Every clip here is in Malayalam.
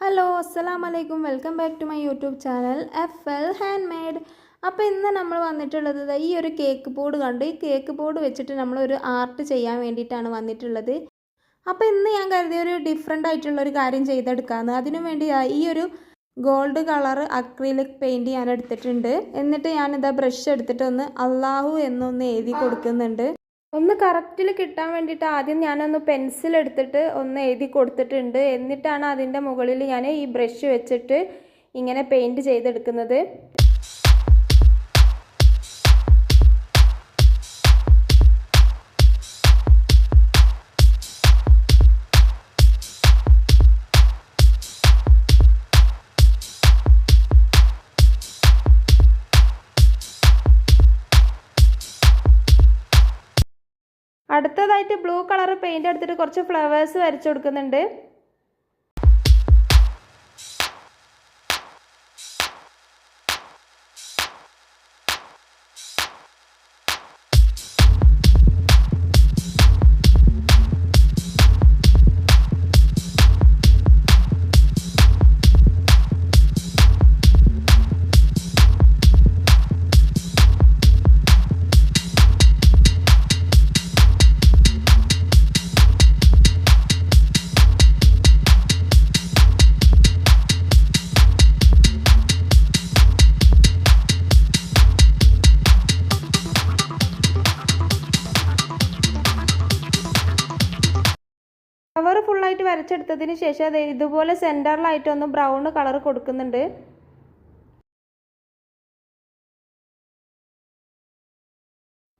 ഹലോ അസ്സാം വലൈക്കും welcome back to my YouTube channel F L handmade അപ്പോൾ ഇന്ന് നമ്മൾ വന്നിട്ടുള്ളത് ഈ ഒരു കേക്ക് ബോർഡ് കണ്ടു. ഈ കേക്ക് ബോർഡ് വെച്ചിട്ട് നമ്മളൊരു ആർട്ട് ചെയ്യാൻ വേണ്ടിയിട്ടാണ് വന്നിട്ടുള്ളത്. അപ്പോൾ ഇന്ന് ഞാൻ കരുതിയ ഒരു ഡിഫറെന്റ് ആയിട്ടുള്ള ഒരു കാര്യം ചെയ്തെടുക്കാമെന്ന് അതിനു വേണ്ടി ഈ ഒരു ഗോൾഡ് കളർ അക്രിലിക് പെയിന്റ് ഞാൻ എടുത്തിട്ടുണ്ട്. എന്നിട്ട് ഞാനിതാ ബ്രഷ് എടുത്തിട്ടൊന്ന് അള്ളാഹു എന്നൊന്ന് എഴുതി കൊടുക്കുന്നുണ്ട്. ഒന്ന് കറക്റ്റിൽ കിട്ടാൻ വേണ്ടിയിട്ട് ആദ്യം ഞാനൊന്ന് പെൻസിൽ എടുത്തിട്ട് ഒന്ന് എഴുതി കൊടുത്തിട്ടുണ്ട്. എന്നിട്ടാണ് അതിന്റെ മുകളിൽ ഞാൻ ഈ ബ്രഷ് വെച്ചിട്ട് ഇങ്ങനെ പെയിന്റ് ചെയ്തെടുക്കുന്നത്. അടുത്തതായിട്ട് ബ്ലൂ കളർ പെയിന്റ് എടുത്തിട്ട് കുറച്ച് ഫ്ലവേഴ്സ് വരച്ചു കൊടുക്കുന്നുണ്ട്. കവർ ഫുള്ളായിട്ട് വരച്ചെടുത്തതിന് ശേഷം അത് ഇതുപോലെ സെന്ററിലായിട്ട് ഒന്ന് ബ്രൗൺ കളർ കൊടുക്കുന്നുണ്ട്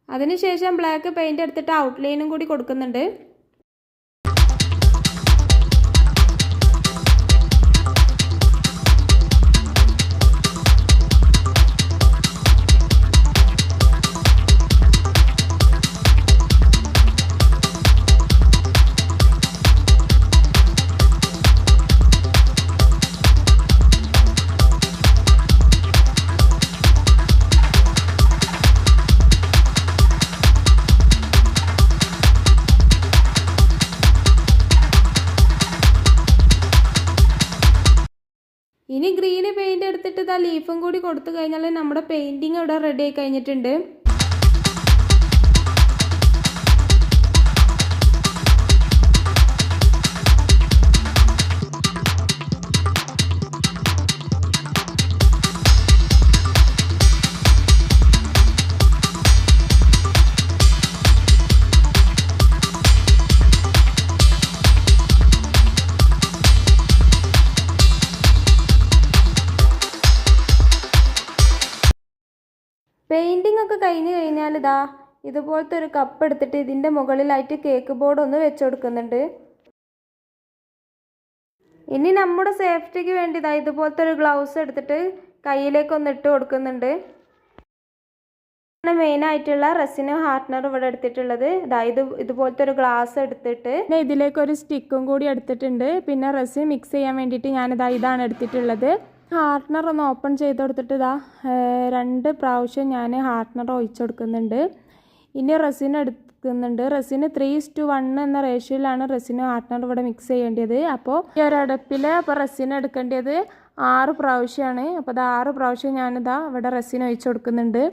അതിനുശേഷം ബ്ലാക്ക് പെയിന്റ് എടുത്തിട്ട് ഔട്ട്ലൈനും കൂടി കൊടുക്കുന്നുണ്ട്. ഇനി ഗ്രീന് പെയിന്റ് എടുത്തിട്ട് ഇതാ ലീഫും കൂടി കൊടുത്തു കഴിഞ്ഞാൽ നമ്മുടെ പെയിന്റിങ് ഇവിടെ റെഡി ആയി കഴിഞ്ഞിട്ടുണ്ട്. ഒക്കെ കഴിഞ്ഞ് കഴിഞ്ഞാൽ ഇതാ ഇതുപോലത്തെ ഒരു കപ്പ് എടുത്തിട്ട് ഇതിന്റെ മുകളിലായിട്ട് കേക്ക് ബോർഡ് ഒന്ന് വെച്ച് കൊടുക്കുന്നുണ്ട് ഇനി നമ്മുടെ സേഫ്റ്റിക്ക് വേണ്ടി ഇതാ ഇതുപോലത്തെ ഒരു ഗ്ലൗസ് എടുത്തിട്ട് കയ്യിലേക്കൊന്ന് ഇട്ട് കൊടുക്കുന്നുണ്ട്. മെയിനായിട്ടുള്ള റെസിന് ഹാർട്ട്നർ ഇവിടെ എടുത്തിട്ടുള്ളത്. ഇത് ഇതുപോലത്തെ ഒരു ഗ്ലാസ് എടുത്തിട്ട് പിന്നെ ഇതിലേക്ക് ഒരു സ്റ്റിക്കും കൂടി എടുത്തിട്ടുണ്ട്. പിന്നെ റെസിൻ മിക്സ് ചെയ്യാൻ വേണ്ടിയിട്ട് ഞാനിതാ ഇതാണ് എടുത്തിട്ടുള്ളത്. ഹാർട്ട്നർ ഒന്ന് ഓപ്പൺ ചെയ്ത് കൊടുത്തിട്ട് ഇതാ രണ്ട് പ്രാവശ്യം ഞാൻ ഹാർട്ട്നർ ഒഴിച്ചു കൊടുക്കുന്നുണ്ട്. ഇനി റെസിൻ എടുക്കുന്നുണ്ട്. റെസിന് ത്രീ ടു വൺ എന്ന റേഷ്യോയിലാണ് റെസിന് ഹാർട്ട്നർ ഇവിടെ മിക്സ് ചെയ്യേണ്ടത്. അപ്പോൾ ഈ ഒരു അടുപ്പിൽ അപ്പോൾ റെസിൻ എടുക്കേണ്ടത് ആറ് പ്രാവശ്യമാണ് അപ്പോൾ അത് ആറ് പ്രാവശ്യം ഞാനിതാ ഇവിടെ റെസിൻ ഒഴിച്ചു കൊടുക്കുന്നുണ്ട്.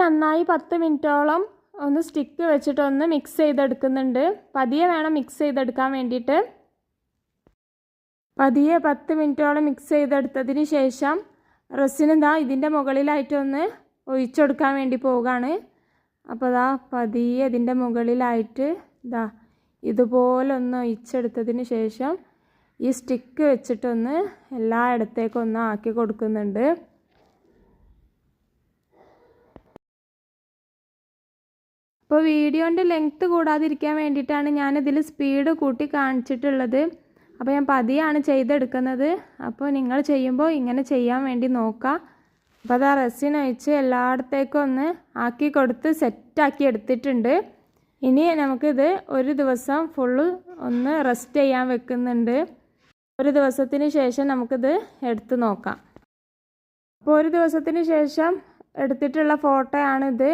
നന്നായി പത്ത് മിനിറ്റോളം ഒന്ന് സ്റ്റിക്ക് വെച്ചിട്ട് ഒന്ന് മിക്സ് ചെയ്തെടുക്കുന്നുണ്ട്. പതിയെ വേണം മിക്സ് ചെയ്തെടുക്കാൻ വേണ്ടിയിട്ട്. പതിയെ പത്ത് മിനിറ്റോളം മിക്സ് ചെയ്തെടുത്തതിന് ശേഷം റസിനെന്താ ഇതിന്റെ മുകളിലായിട്ടൊന്ന് ഒഴിച്ചെടുക്കാൻ വേണ്ടി പോവുകയാണ്. അപ്പോൾ ഇതാ പതിയെ ഇതിന്റെ മുകളിലായിട്ട് ഇതാ ഇതുപോലെ ഒന്ന് ഒഴിച്ചെടുത്തതിന് ശേഷം ഈ സ്റ്റിക്ക് വെച്ചിട്ടൊന്ന് എല്ലായിടത്തേക്കും ഒന്ന് ആക്കി കൊടുക്കുന്നുണ്ട്. അപ്പോൾ വീഡിയോന്റെ ലെങ്ത്ത് കൂടാതിരിക്കാൻ വേണ്ടിയിട്ടാണ് ഞാനിതിൽ സ്പീഡ് കൂട്ടി കാണിച്ചിട്ടുള്ളത്. അപ്പോൾ ഞാൻ പതിയാണ് ചെയ്തെടുക്കുന്നത്. അപ്പോൾ നിങ്ങൾ ചെയ്യുമ്പോൾ ഇങ്ങനെ ചെയ്യാൻ വേണ്ടി നോക്കുക. അപ്പോൾ അത് ആ റെസിൻ ഒഴിച്ച് എല്ലായിടത്തേക്കും ഒന്ന് ആക്കി കൊടുത്ത് സെറ്റാക്കി എടുത്തിട്ടുണ്ട്. ഇനി നമുക്കിത് ഒരു ദിവസം ഫുള്ള് ഒന്ന് റെസ്റ്റ് ചെയ്യാൻ വെക്കുന്നുണ്ട്. ഒരു ദിവസത്തിന് ശേഷം നമുക്കിത് എടുത്ത് നോക്കാം. അപ്പോൾ ഒരു ദിവസത്തിന് ശേഷം എടുത്തിട്ടുള്ള ഫോട്ടോ ആണിത്.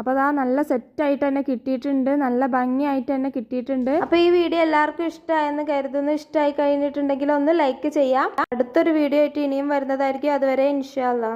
അപ്പോൾ അതാ നല്ല സെറ്റായിട്ട് തന്നെ കിട്ടിയിട്ടുണ്ട്. നല്ല ഭംഗിയായിട്ട് തന്നെ കിട്ടിയിട്ടുണ്ട്. അപ്പോൾ ഈ വീഡിയോ എല്ലാവർക്കും ഇഷ്ടമായെന്ന് കരുതുന്നു. ഇഷ്ടമായി കഴിഞ്ഞിട്ടുണ്ടെങ്കിൽ ഒന്ന് ലൈക്ക് ചെയ്യാം. അടുത്തൊരു വീഡിയോ ആയിട്ട് ഇനിയും വരുന്നതായിരിക്കും. അതുവരെ ഇൻഷാല്ലാ